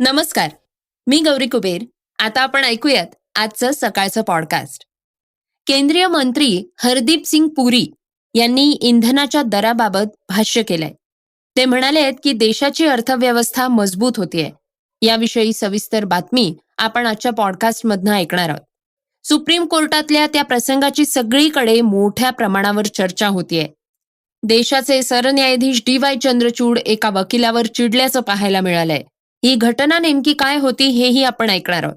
नमस्कार मी गौरी कुबेर. आता आपण ऐकूयात आजचं सकाळचं पॉडकास्ट केंद्रीय मंत्री हरदीप सिंग पुरी यांनी इंधनाच्या दराबाबत भाष्य केलंय. ते म्हणाले आहेत की देशाची अर्थव्यवस्था मजबूत होतीये. याविषयी सविस्तर बातमी आपण आजच्या पॉडकास्टमधनं ऐकणार आहोत. सुप्रीम कोर्टातल्या त्या प्रसंगाची सगळीकडे मोठ्या प्रमाणावर चर्चा होतीये. देशाचे सरन्यायाधीश डी वाय चंद्रचूड एका वकिलावर चिडल्याचं पाहायला मिळालंय. ही घटना नेमकी काय होती हेही आपण ऐकणार आहोत.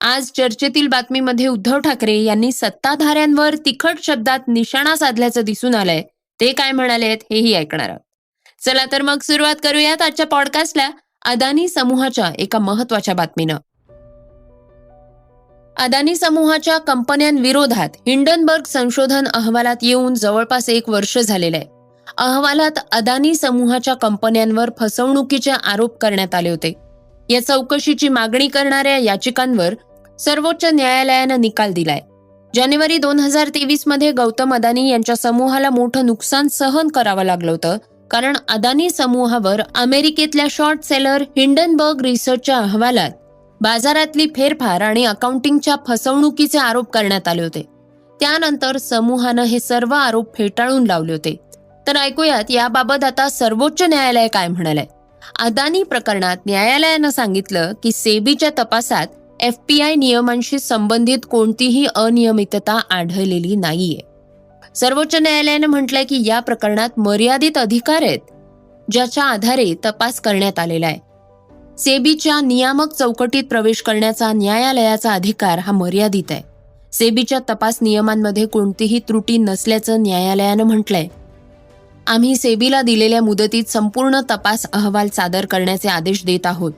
आज चर्चेतील बातमीमध्ये उद्धव ठाकरे यांनी सत्ताधाऱ्यांवर तिखट शब्दात निशाणा साधल्याचं दिसून आलंय. ते काय म्हणाले आहेत हेही ऐकणार आहोत. चला तर मग सुरुवात करूयात आजच्या पॉडकास्टला अदानी समूहाच्या एका महत्त्वाच्या बातमीनं. अदानी समूहाच्या कंपन्यांविरोधात हिंडनबर्ग संशोधन अहवालात येऊन जवळपास एक वर्ष झालेलं आहे. अहवालात अदानी समूहाच्या कंपन्यांवर फसवणुकीचे आरोप करण्यात आले होते. या चौकशीची मागणी करणाऱ्या याचिकांवर सर्वोच्च न्यायालयानं निकाल दिलाय. जानेवारी दोन हजार तेवीसमध्ये गौतम अदानी यांच्या समूहाला मोठं नुकसान सहन करावं लागलं होतं कारण अदानी समूहावर अमेरिकेतल्या शॉर्ट सेलर हिंडनबर्ग रिसर्चच्या अहवालात बाजारातली फेरफार आणि अकाउंटिंगच्या फसवणुकीचे आरोप करण्यात आले होते. त्यानंतर समूहानं हे सर्व आरोप फेटाळून लावले होते. तर ऐकूयात याबाबत आता सर्वोच्च न्यायालय काय म्हणाले अदानी प्रकरणात न्यायालयानं सांगितलं की सेबीच्या तपासात एफ पी आय नियमांशी संबंधित कोणतीही अनियमितता आढळलेली नाहीये. सर्वोच्च न्यायालयानं म्हटलंय की या प्रकरणात मर्यादित अधिकार आहेत ज्याच्या आधारे तपास करण्यात आलेला आहे. सेबीच्या नियामक चौकटीत प्रवेश करण्याचा न्यायालयाचा अधिकार हा मर्यादित आहे. सेबीच्या तपास नियमांमध्ये कोणतीही त्रुटी नसल्याचं न्यायालयानं म्हटलंय. आम्ही सेबीला दिलेल्या मुदतीत संपूर्ण तपास अहवाल सादर करण्याचे आदेश देत आहोत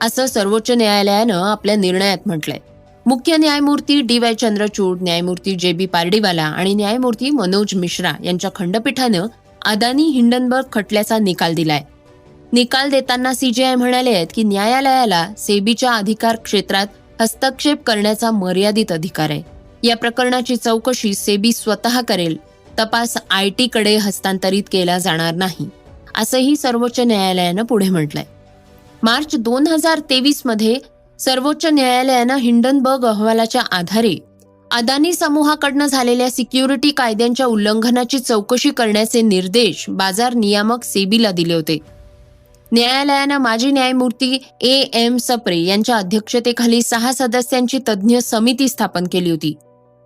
असं सर्वोच्च न्यायालयानं आपल्या निर्णयात म्हटलंय. मुख्य न्यायमूर्ती डी वाय चंद्रचूड न्यायमूर्ती जे बी पारडीवाला आणि न्यायमूर्ती मनोज मिश्रा यांच्या खंडपीठानं अदानी हिंडनबर्ग खटल्याचा निकाल दिलाय. निकाल देताना सीजेआय म्हणाले आहेत की न्यायालयाला सेबीच्या अधिकार क्षेत्रात हस्तक्षेप करण्याचा मर्यादित अधिकार आहे. या प्रकरणाची चौकशी सेबी स्वतः करेल तपास आय टी कडे हस्तांतरित केला जाणार नाही असंही सर्वोच्च न्यायालयानं पुढे म्हटलंय. मार्च दोन हजार तेवीसमध्ये सर्वोच्च न्यायालयानं हिंडनबर्ग अहवालाच्या आधारे अदानी समूहाकडनं झालेल्या सिक्युरिटी कायद्यांच्या उल्लंघनाची चौकशी करण्याचे निर्देश बाजार नियामक सेबीला दिले होते. न्यायालयानं माजी न्यायमूर्ती ए एम सप्रे यांच्या अध्यक्षतेखाली सहा सदस्यांची तज्ज्ञ समिती स्थापन केली होती.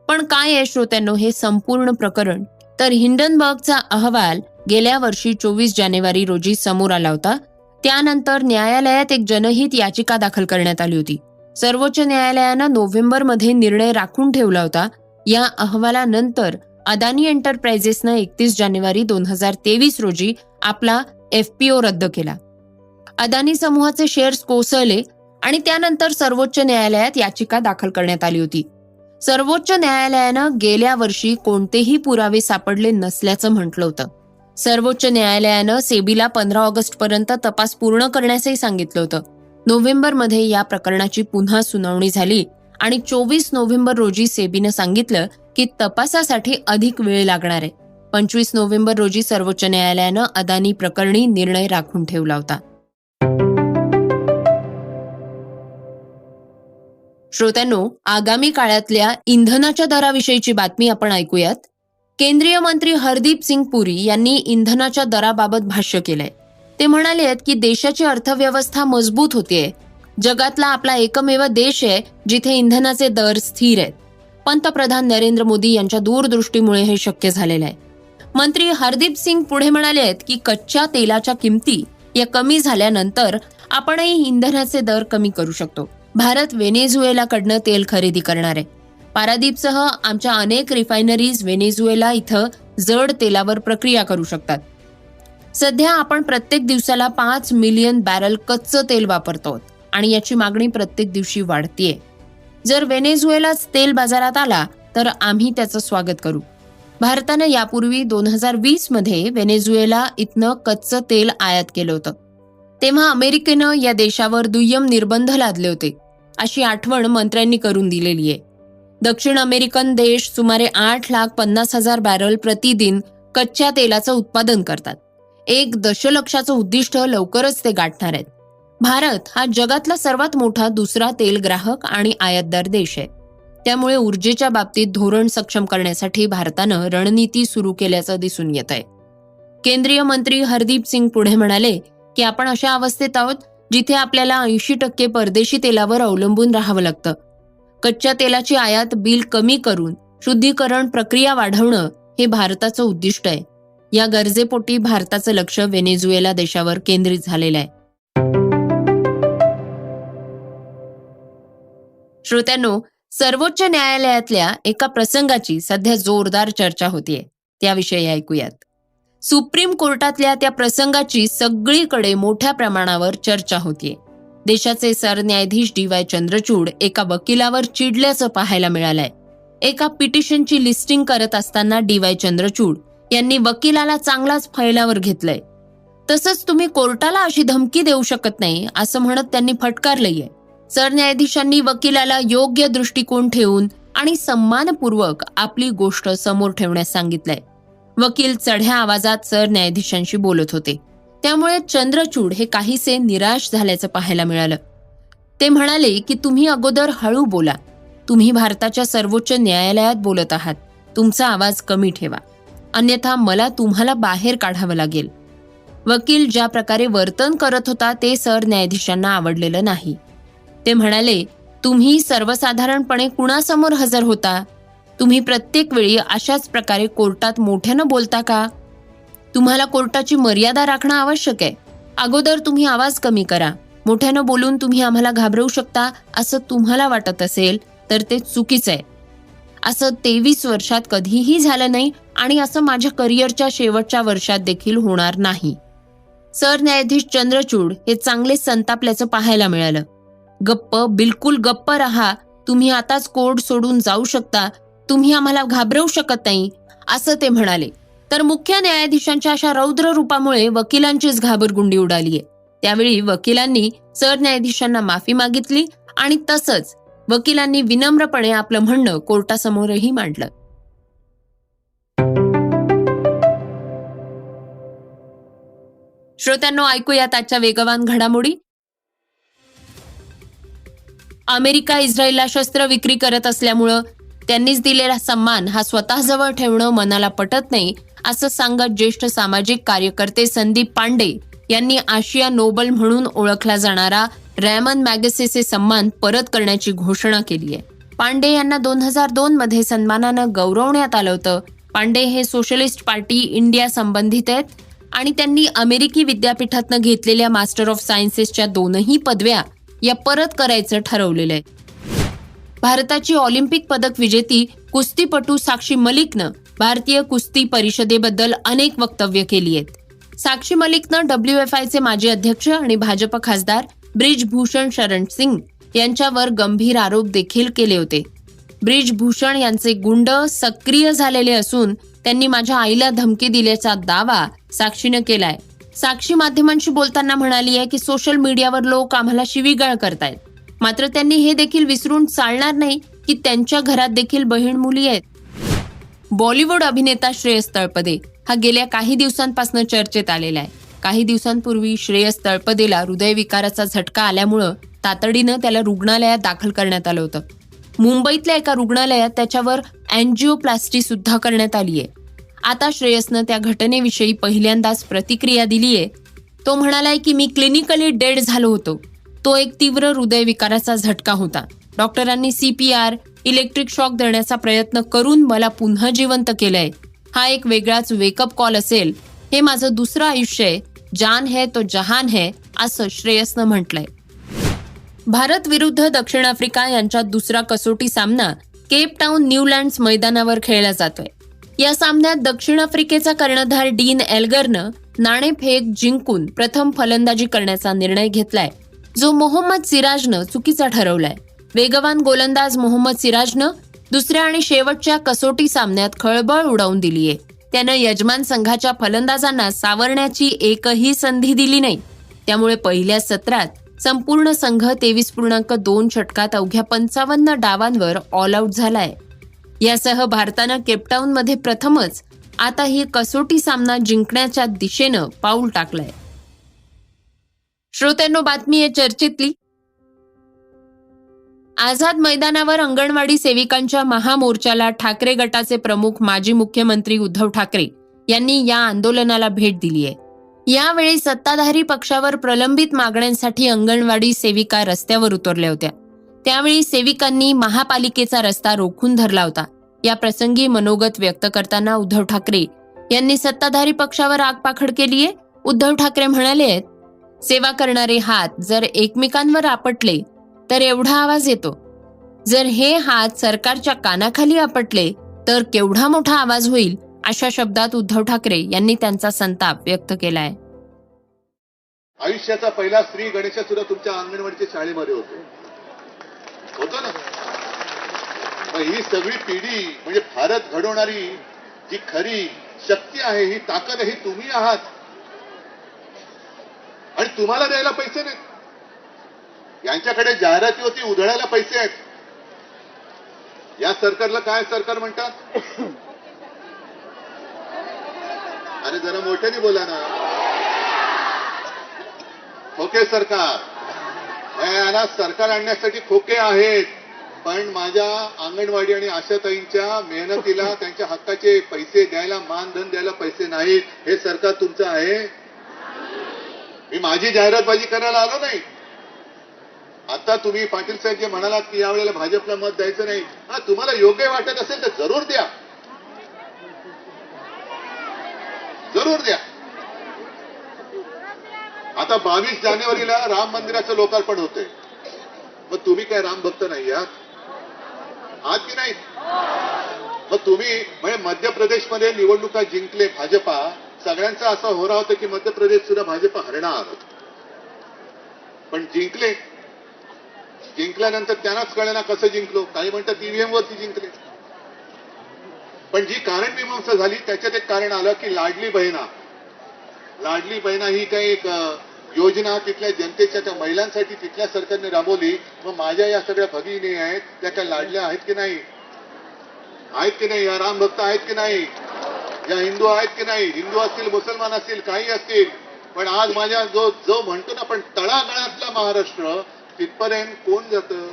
पण काय आहे श्रोत्यांनो हे संपूर्ण प्रकरण? तर हिंडनबर्गचा अहवाल गेल्या वर्षी चोवीस जानेवारी रोजी समोर आला होता. त्यानंतर न्यायालयात एक जनहित याचिका दाखल करण्यात आली होती. सर्वोच्च न्यायालयानं नोव्हेंबरमध्ये निर्णय राखून ठेवला होता. या अहवालानंतर अदानी एंटरप्राइजेसनं एकतीस जानेवारी दोन हजार तेवीस रोजी आपला एफपीओ रद्द केला. अदानी समूहाचे शेअर्स कोसळले आणि त्यानंतर सर्वोच्च न्यायालयात याचिका दाखल करण्यात आली होती. सर्वोच्च न्यायालयानं गेल्या वर्षी कोणतेही पुरावे सापडले नसल्याचं म्हटलं होतं. सर्वोच्च न्यायालयानं सेबीला पंधरा ऑगस्ट पर्यंत तपास पूर्ण करण्यासही सांगितलं होतं. नोव्हेंबरमध्ये या प्रकरणाची पुन्हा सुनावणी झाली आणि चोवीस नोव्हेंबर रोजी सेबीनं सांगितलं की तपासासाठी अधिक वेळ लागणार आहे. पंचवीस नोव्हेंबर रोजी सर्वोच्च न्यायालयानं अदानी प्रकरणी निर्णय राखून ठेवला होता. श्रोत्यांनो आगामी काळातल्या इंधनाच्या दराविषयीची बातमी आपण ऐकूयात. केंद्रीय मंत्री हरदीप सिंग पुरी यांनी इंधनाच्या दराबाबत भाष्य केलंय. ते म्हणाले आहेत की देशाची अर्थव्यवस्था मजबूत होतीये. जगातला आपला एकमेव देश आहे जिथे इंधनाचे दर स्थिर आहेत. पंतप्रधान नरेंद्र मोदी यांच्या दूरदृष्टीमुळे हे शक्य झालेलं आहे. मंत्री हरदीप सिंग पुढे म्हणाले आहेत की कच्च्या तेलाच्या किमती या कमी झाल्यानंतर आपणही इंधनाचे दर कमी करू शकतो. भारत व्हेनेझुएलाकडनं तेल खरेदी करणार आहे. पारादीपसह आमच्या अनेक रिफायनरीज व्हेनेझुएला इथं जड तेलावर प्रक्रिया करू शकतात. सध्या आपण प्रत्येक दिवसाला पाच मिलियन बॅरल कच्चं तेल वापरतो आणि याची मागणी प्रत्येक दिवशी वाढतीये. जर व्हेनेझुएलाच तेल बाजारात आला तर आम्ही त्याचं स्वागत करू. भारतानं यापूर्वी दोन हजार वीसमध्ये व्हेनेझुएला इथनं कच्चं तेल आयात केलं होतं. तेव्हा अमेरिकेनं या देशावर दुय्यम निर्बंध लादले होते. अशी आठवण मंत्र्यांनी करून दिलेली आहे. दक्षिण अमेरिकन देश सुमारे आठ लाख पन्नास हजार बॅरल प्रतिदिन कच्च्या तेलाचं उत्पादन करतात. एक दशलक्षाचं उद्दिष्ट लवकरच ते गाठणार आहेत. भारत हा जगातला सर्वात मोठा दुसरा तेल ग्राहक आणि आयातदार देश आहे. त्यामुळे ऊर्जेच्या बाबतीत धोरण सक्षम करण्यासाठी भारतानं रणनीती सुरू केल्याचं दिसून येत आहे केंद्रीय मंत्री हरदीप सिंग पुढे म्हणाले की आपण अशा अवस्थेत आहोत जिथे आपल्याला ऐंशी टक्के परदेशी तेलावर अवलंबून राहावं लागतं. कच्च्या तेलाची आयात बिल कमी करून शुद्धीकरण प्रक्रिया वाढवणं हे भारताचं उद्दिष्ट आहे. या गरजेपोटी भारताचं लक्ष व्हेनेझुएला देशावर केंद्रित झालेलं आहे. श्रोत्यांनो सर्वोच्च न्यायालयातल्या एका प्रसंगाची सध्या जोरदार चर्चा होतीये. त्याविषयी ऐकूयात. सुप्रीम कोर्टातल्या त्या प्रसंगाची सगळीकडे मोठ्या प्रमाणावर चर्चा होतीये. देशाचे सरन्यायाधीश डी वाय चंद्रचूड एका वकिलावर चिडल्याचं पाहायला मिळालंय. एका पिटिशनची लिस्टिंग करत असताना डी वाय चंद्रचूड यांनी वकिलाला चांगलाच फैलावर घेतलंय. तसंच तुम्ही कोर्टाला अशी धमकी देऊ शकत नाही असं म्हणत त्यांनी फटकारलंय. सरन्यायाधीशांनी वकिलाला योग्य दृष्टिकोन ठेवून आणि सन्मानपूर्वक आपली गोष्ट समोर ठेवण्यास सांगितलंय. वकील चढ्या आवाजात सरन्यायाधीशांशी बोलत होते. त्यामुळे चंद्रचूड हे काहीसे निराश झाल्याचं पाहायला मिळालं. ते म्हणाले की तुम्ही अगोदर हळू बोला. तुम्ही भारताच्या सर्वोच्च न्यायालयात बोलत आहात. तुमचा आवाज कमी ठेवा. अन्यथा मला तुम्हाला बाहेर काढावं लागेल. वकील ज्या प्रकारे वर्तन करत होता ते सरन्यायाधीशांना आवडलेलं नाही. ते म्हणाले तुम्ही सर्वसाधारणपणे कुणासमोर हजर होता? तुम्ही प्रत्येक वेळी अशाच प्रकारे कोर्टात मोठ्यानं बोलता का? तुम्हाला कोर्टाची मर्यादा राखणं आवश्यक आहे. अगोदर तुम्ही आवाज कमी करा. मोठ्यानं बोलून तुम्ही आम्हाला घाबरवू शकता असं तुम्हाला वाटत असेल तर ते चुकीचं आहे. असं तेवीस वर्षात कधीही झालं नाही आणि असं माझ्या करिअरच्या शेवटच्या वर्षात देखील होणार नाही. सरन्यायाधीश चंद्रचूड हे चांगले संतापल्याचं पाहायला मिळालं. गप्प बिलकुल गप्प रहा. तुम्ही आताच कोर्ट सोडून जाऊ शकता. तुम्ही आम्हाला घाबरवू शकत नाही असं ते म्हणाले. तर मुख्य न्यायाधीशांच्या अशा रौद्र रूपामुळे वकिलांचीच घाबरगुंडी उडालीये. त्यावेळी वकिलांनी सरन्यायाधीशांना माफी मागितली आणि तसंच वकिलांनी विनम्रपणे आपलं म्हणणं कोर्टासमोरही मांडलं. श्रोत्यांनो ऐकूयात आजच्या वेगवान घडामोडी. अमेरिका इस्रायलला शस्त्र विक्री करत असल्यामुळं त्यांनीच दिलेला सन्मान हा स्वतःजवळ ठेवणं मनाला पटत नाही असं सांगत ज्येष्ठ सामाजिक कार्यकर्ते संदीप पांडे यांनी आशिया नोबल म्हणून ओळखला जाणारा रॅमन मॅगसेसे सन्मान परत करण्याची घोषणा केली आहे. पांडे यांना दोन हजार दोन मध्ये सन्मानानं गौरवण्यात आलं होतं. पांडे हे सोशलिस्ट पार्टी इंडिया संबंधित आहेत आणि त्यांनी अमेरिकी विद्यापीठातनं घेतलेल्या मास्टर ऑफ सायन्सेसच्या दोनही पदव्या या परत करायचं ठरवलेलं आहे. भारताची ऑलिम्पिक पदक विजेती कुस्तीपटू साक्षी मलिकनं भारतीय कुस्ती परिषदेबद्दल अनेक वक्तव्य केली आहेत. साक्षी मलिकनं डब्ल्यू एफ आयचे माजी अध्यक्ष आणि भाजप खासदार ब्रिजभूषण शरण सिंग यांच्यावर गंभीर आरोप देखील केले होते. ब्रिजभूषण यांचे गुंड सक्रिय झालेले असून त्यांनी माझ्या आईला धमकी दिल्याचा दावा साक्षीनं केलाय. साक्षी माध्यमांशी बोलताना म्हणाली आहे की सोशल मीडियावर लोक आम्हाला शिवीगाळ करतायत. मात्र त्यांनी हे देखील विसरून चालणार नाही की त्यांच्या घरात देखील बहीण मुली आहेत. बॉलिवूड अभिनेता श्रेयस तळपदे हा गेल्या काही दिवसांपासून चर्चेत आलेला आहे. काही दिवसांपूर्वी श्रेयस तळपदेला हृदयविकाराचा झटका आल्यामुळं तातडीनं त्याला रुग्णालयात दाखल करण्यात आलं होतं. मुंबईतल्या एका रुग्णालयात त्याच्यावर अँजिओप्लास्टी सुद्धा करण्यात आली आहे. आता श्रेयसनं त्या घटनेविषयी पहिल्यांदाच प्रतिक्रिया दिली आहे तो म्हणालाय की मी क्लिनिकली डेड झालो होतो. तो एक तीव्र हृदयविकाराचा झटका होता. डॉक्टरांनी सीपीआर इलेक्ट्रिक शॉक देण्याचा प्रयत्न करून मला पुन्हा जिवंत केलंय. हा एक वेगळाच वेकअप कॉल असेल. हे माझं दुसरं आयुष्य आहे. जान है तो जहान है असं श्रेयसनं म्हटलंय. भारत विरुद्ध दक्षिण आफ्रिका यांच्यात दुसरा कसोटी सामना केप टाऊन न्यूलँड्स मैदानावर खेळला जातोय. या सामन्यात दक्षिण आफ्रिकेचा कर्णधार डीन एल्गरनं नाणेफेक जिंकून प्रथम फलंदाजी करण्याचा निर्णय घेतलाय. जो मोहम्मद सिराजनं चुकीचा ठरवलाय. वेगवान गोलंदाज मोहम्मद सिराजनं दुसऱ्या आणि शेवटच्या कसोटी सामन्यात खळबळ उडवून दिलीये. त्यानं यजमान संघाच्या फलंदाजांना सावरण्याची एकही संधी दिली नाही. त्यामुळे पहिल्या सत्रात संपूर्ण संघ तेवीस पूर्णांक दोन षटकात अवघ्या पंचावन्न डावांवर ऑल आऊट झालाय. यासह भारतानं केपटाऊनमध्ये प्रथमच आता ही कसोटी सामना जिंकण्याच्या दिशेनं पाऊल टाकलंय. श्रोत्यांनो बातमी आहे चर्चेतली. आझाद मैदानावर अंगणवाडी सेविकांच्या महामोर्चाला ठाकरे गटाचे प्रमुख माजी मुख्यमंत्री उद्धव ठाकरे यांनी या आंदोलनाला भेट दिली आहे. यावेळी सत्ताधारी पक्षावर प्रलंबित मागण्यांसाठी अंगणवाडी सेविका रस्त्यावर उतरल्या होत्या. त्यावेळी सेविकांनी महापालिकेचा रस्ता रोखून धरला होता. या प्रसंगी मनोगत व्यक्त करताना उद्धव ठाकरे यांनी सत्ताधारी पक्षावर आगपाखड केलीये. उद्धव ठाकरे म्हणाले आहेत सेवा करणारे हात जर एकमेकांवर आपटले तर एवढा आवाज येतो. जर हे हात सरकारच्या कानाखाली आपटले तर केवढा मोठा आवाज होईल अशा शब्दात उद्धव ठाकरे यांनी त्यांचा संताप व्यक्त केलाय. आयुष्याचा पहिला स्त्री गणेश सुद्धा तुमच्या अंगणवाडीच्या शाळेमध्ये होतो. होतो ना? ही सगळी पिढी म्हणजे भारत घडवणारी जी खरी शक्ती आहे ही ताकद ही तुम्ही आहात. तुम्हाला द्यायला पैसे नाहीत. यांच्याकडे जाहिराती होती उधळायला पैसे आहेत. या सरकारला काय सरकार म्हणतात? अरे जरा मोठ्याने बोला ना. खोके सरकार. याला सरकार आणण्यासाठी खोके आहेत. पण माझ्या अंगणवाडी आणि आशाताईंच्या मेहनतीला त्यांच्या हक्काचे पैसे द्यायला मानधन द्यायला पैसे नाहीत. हे सरकार तुमचं आहे? मी माझी जाहिरातबाजी करायला आलो नाही. आता तुम्ही पाटील साहेब जे म्हणालात की यावेळेला भाजपला मत द्यायचं नाही हा तुम्हाला योग्य वाटत असेल तर जरूर द्या. जरूर द्या. आता बावीस जानेवारीला राम मंदिराचं लोकार्पण होते मग तुम्ही काय राम भक्त नाही आहात? आहात की नाही? मग तुम्ही म्हणजे मध्य प्रदेशमध्ये निवडणुका जिंकले भाजपा सगळ्यांचा असा होरा होता की मध्य प्रदेश सुद्धा भाजप हरणार. पण जिंकले. जिंकल्यानंतर त्यांनाच कळेना कसं जिंकलो. काही म्हणतात ईव्हीएम वरती जिंकले. पण जी कारण मीमांसा झाली त्याच्यात एक कारण आलं की लाडली बहिणा. लाडली बहिणा ही काही एक योजना तिथल्या जनतेच्या त्या महिलांसाठी तिथल्या सरकारने राबवली. मग माझ्या या सगळ्या भगिनी आहेत त्या काय लाडल्या आहेत की नाही? आहेत की नाही? या राम भक्त आहेत की नाही? या हिंदू आहेत की नाही? हिंदू असतील मुसलमान असतील काही असतील. पण आज माझ्या जो जो म्हणतो ना पण तळागाळातला महाराष्ट्र तिथपर्यंत कोण जातं?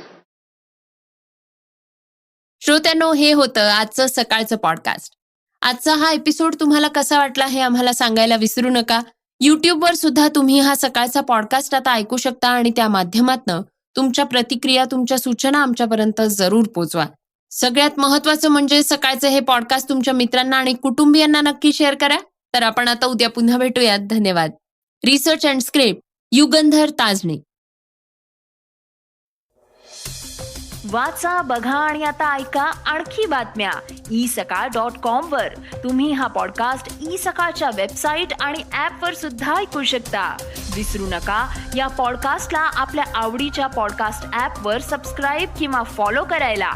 श्रोत्यांनो हे होतं आजचं सकाळचं पॉडकास्ट आजचा हा एपिसोड तुम्हाला कसा वाटला हे आम्हाला सांगायला विसरू नका. युट्यूबवर सुद्धा तुम्ही हा सकाळचा पॉडकास्ट आता ऐकू शकता आणि त्या माध्यमातनं तुमच्या प्रतिक्रिया तुमच्या सूचना आमच्यापर्यंत जरूर पोचवा. सगळ्यात महत्वाचं म्हणजे सकाळचं हे पॉडकास्ट तुमच्या मित्रांना आणि कुटुंबियांना नक्की शेअर करा. तर आपण आता उद्या पुन्हा भेटूयात. धन्यवाद. Research and script Yugandhar Tajne. वाचा बघा आणि आता ऐका आणखी बातम्या. ई सकाळ डॉट कॉम वर. तुम्ही हा पॉडकास्ट ई सकाळच्या वेबसाईट आणि ऍप वर सुद्धा ऐकू शकता. विसरू नका या पॉडकास्टला आपल्या आवडीच्या पॉडकास्ट ऍप वर सबस्क्राईब किंवा फॉलो करायला.